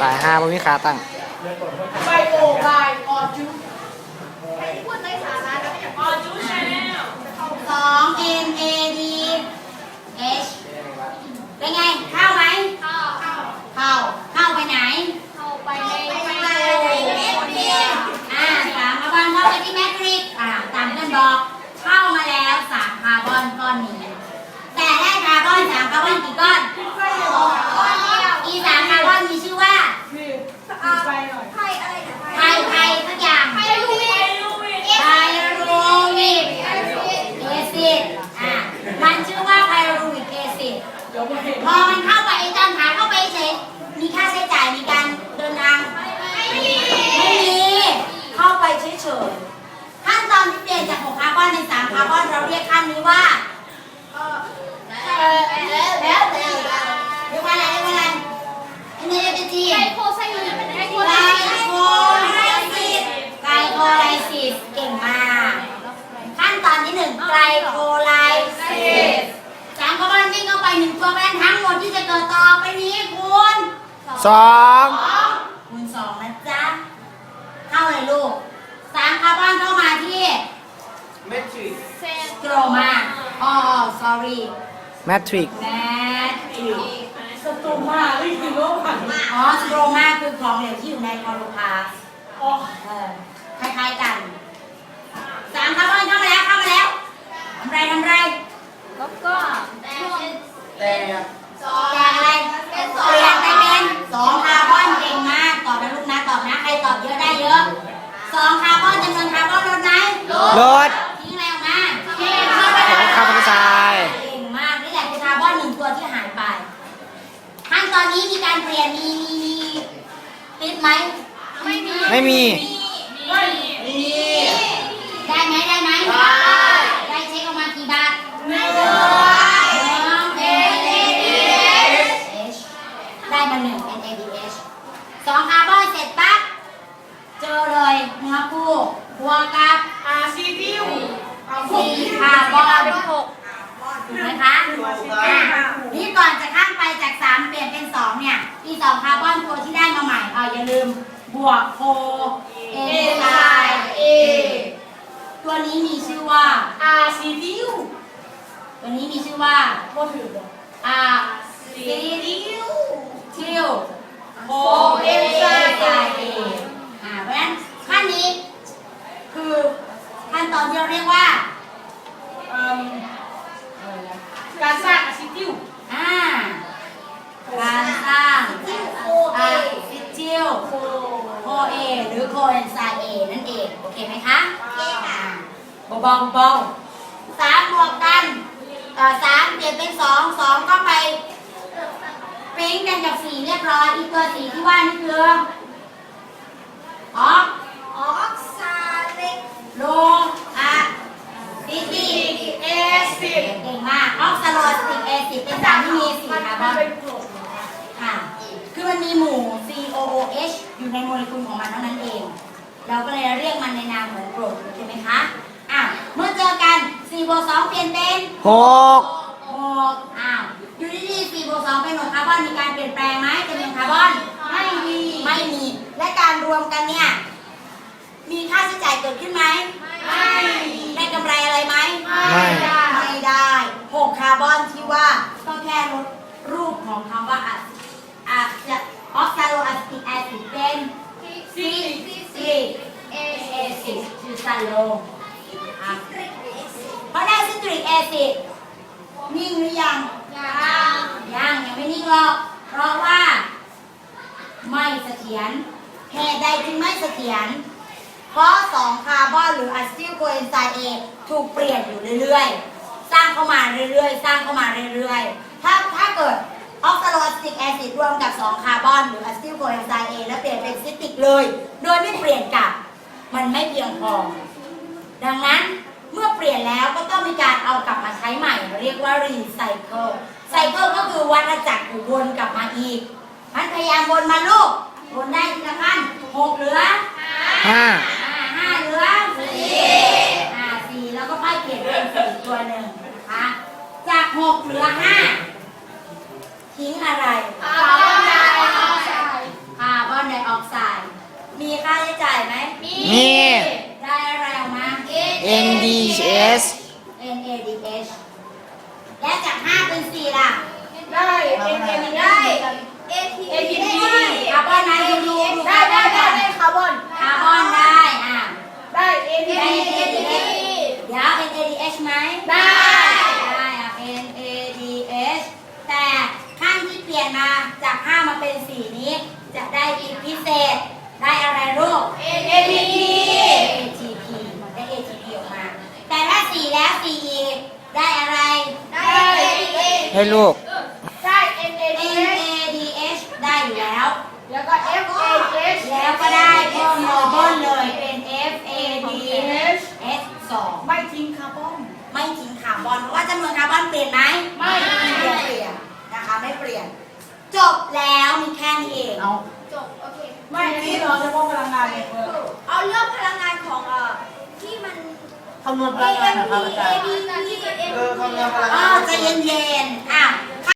ตายห้าไม่มีขาตั้งไบโอไบออจูพูดในสาระแล้วไม่อยากออจูชาแนลสอง M A D H เป็นไง เข้าไหมเข้าเข้าเข้าเข้าไปไหน เข้าไปในไปไปในในอ่าสามคาร์บอนเข้าไปที่แมทริกซ์อ่าตามเพื่นบอก เข้ามาแล้วสามคาร์บอนก้อนนี้แต่ได้คาร์บอนสามคาร์บอนกี่ก้อนอีสามคาร์บอนมีชื่อว่า คืออ่านไปหน่อย ไทยอะไรนะ ไทยไทยสักอย่าง ไทยลูวิ ไทยลูวิ ไพรูวิกแอซิดอ่ามันชื่อว่าไพรูวิกแอซิด เดี๋ยวมาเห็น พอมันเข้าไปไอ้ตอนขาเข้าไปเฉยมีค่าใช้จ่ายมีการเดินทาง ไม่มี ไม่มี เข้าไปเฉยๆขั้นตอนที่เปลี่ยนจาก6คาร์บอนเป็น3คาร์บอนเราเรียกขั้นนี้ว่า เออแล้วแล้วแล้ว เรียกว่าอะไรเรียกว่าอะไรอันนี้เรียกจี ไทยโคไซลีเป็นไทยโค ไก ไซ ล ลี โคไลซิสไกลโคไลซิสเก่งมาก ขั้นตอนที่หนึ่งไกลโคไลซิสสามคาร์บอนวิ่งเข้าไปหนึ่งตัวแปรทั้งหมดที่จะเกิดต่อไปนี้คูณ สองคูณสองนะจ๊ะเข้าเลยลูกสามคาร์บอนเข้ามาที่เซนสโตรมาอ๋อ sorry แมทริกแมทริกสตูมาไม่ถึงโลกผ่านอ๋อสโตรมาคือของเหลวที่อยู่ในคลอโรพลาสต์อ๋อเออคล้ายๆกันสามคาร์บอนเข้ามาแล้วเข้ามาแล้วทำไรทำไรแล้วก็แต่แจกอะไรเปลี่ยนไปเตอนนี้มีการเปลี่ยนมีมีมีติดไหมไม่มีไม่มีไม่มี ได้ไหมได้ไหมได้เช็คออกมากี่บาทหนึ่งน้อง N A D H ได้มาหนึ่ง N A D H สองคาร์บอนเสร็จปั๊บเจอเลยเนื้อคู่บวกกับอาซีดิวเอาสี่คาร์บอนเป็นหกถูกไหมคะอะนี่ก่อนจะข้ามไป จาก 3 เปลี่ยนเป็น 2 เนี่ยอีสองคาร์บอนตัวที่ได้มาใหม่เอาอย่าลืม บวกโคเอไซเอตัวนี้มีชื่อว่าอาซีดิวตัวนี้มีชื่อว่าก็ถือบอกอาซีดิว ทิล โค เอ เอ ไซ ไซ เออ่าเพราะฉะนั้นขั้นนี้คือขั้นตอนที่เราเรียกว่า เอิ่มอะไรนะการสร้างอาซีดิว อ่า การสร้าง โค อะซิทิล โค โคเอหรือโคเอนไซม์เอนั่น เองโอเคไหมคะเก่งอะเบาๆเบาๆสามบวกกันเอ่อสามเปลี่ยนเป็นสองสองก็ไปปิ๊งกันกับสี่เรียบร้อยอีกตัวสี่ที่ว่านี่คือออกออกซาเล็กโลอะซิติเอซิดเก่งมากออกซาโลสติกเอซิดเป็นสารที่มีสี่คาร์บอนเป็นกรดค่ะ คือมันมีหมู่ COOH อยู่ในโมเลกุลของมันเท่านั้นเอง เราก็เลยเรียกมันในนามเหมือนกรดโอเคไหมคะอะเมื่อเจอกัน4บวก2เปลี่ยนเป็นหก6อ้าวอยู่ดีๆ4บวก2เป็น6คาร์บอนมีการเปลี่ยนแปลงไหมจำนวนคาร์บอนไม่มีไม่มี และการรวมกันเนี่ยมีค่าใช้จ่ายเกิดขึ้นไหมไม่ได้กำไรอะไรไหมไม่ไม่ได้6คาร์บอนที่ว่าก็แค่ลดรูปของคำว่าอะอะจะออกซาโลอะซิติกแอซิดเป็นซีซิซี ซิเอเอซิดคือซาโลอะเพราะได้ซิตริกแอซิดนิ่งหรือยัง ยังยังยังไม่นิ่งหรอก เพราะว่า ไม่เสถียรเหตุใดจึงไม่เสถียรเพราะ2คาร์บอนหรืออะซิลโคเอนไซม์เอถูกเปลี่ยนอยู่เรื่อยๆ สร้างเข้ามาเรื่อยๆ สร้างเข้ามาเรื่อยๆ ถ้าถ้าเกิด ติกแอซิดรวมกับ 2 คาร์บอน หรืออะซิลโคเอนไซม์เอแล้วเปลี่ยนเป็นซิติกเลย โดยไม่เปลี่ยนกลับ มันไม่เพียงพอ ดังนั้นเมื่อเปลี่ยนแล้วก็ต้องมีการเอากลับมาใช้ใหม่ เรียกว่ารีไซเคิลไซเคิลก็คือวัฏจักรอยู่วนกลับมาอีก มันพยายามวนมาลูกวนได้ทีละขั้นหกเหลือห้าอ่าห้าเหลือสี่อ่าสี่แล้วก็ค่อยเปลี่ยนเป็นสี่ตัวหนึ่งนะคะจากหกเหลือห้าทิ้งอะไรคาร์บอนไดออกไซด์คา มีค่าใช้จ่ายไหมมี ได้อะไรออกมา NDS NADH และจาก 5 เป็น 4 ล่ะ ได้ NAD ได้ ATP ได้คาร์บอนไดออกไซด์ได้ได้ได้คาร์บอน คาร์บอนได้ อะได้ NADH เดี๋ยว NADH ไหมได้ ได้อะ NADH แต่ขั้นที่เปลี่ยนมาจาก 5 มาเป็น 4 นี้ จะได้อีกพิเศษ โรค ATP ATP ได้ ATP ออกมา แต่ถ้าสี่แล้วสี่อได้อะไร ได้ ATP ให้ลูกใช่ NADH NADH ได้อยู่แล้ว แล้วก็ FAH แล้วก็ได้พอมอร์บอนเลยเป็น FADH S2 ไม่ทิ้งคาร์บอน ไม่ทิ้งคาร์บอนเพราะว่าจำนวนคาร์บอนเปลี่ยนไหมไม่เปลี่ยนเปลี่ยนนะคะไม่เปลี่ยน จบแล้วมีแค่นี้เองจบ โอเค ไม่ที่เราจะว่าานเนี่ยเออเอาเรื่องพลังงานของเอ่อที่มัน คำนวณพลังงาน AMP นะครับอาจารย์ AD ที่มันเออคำนวณพลังอ๋งาอนใจะเย็นๆอะ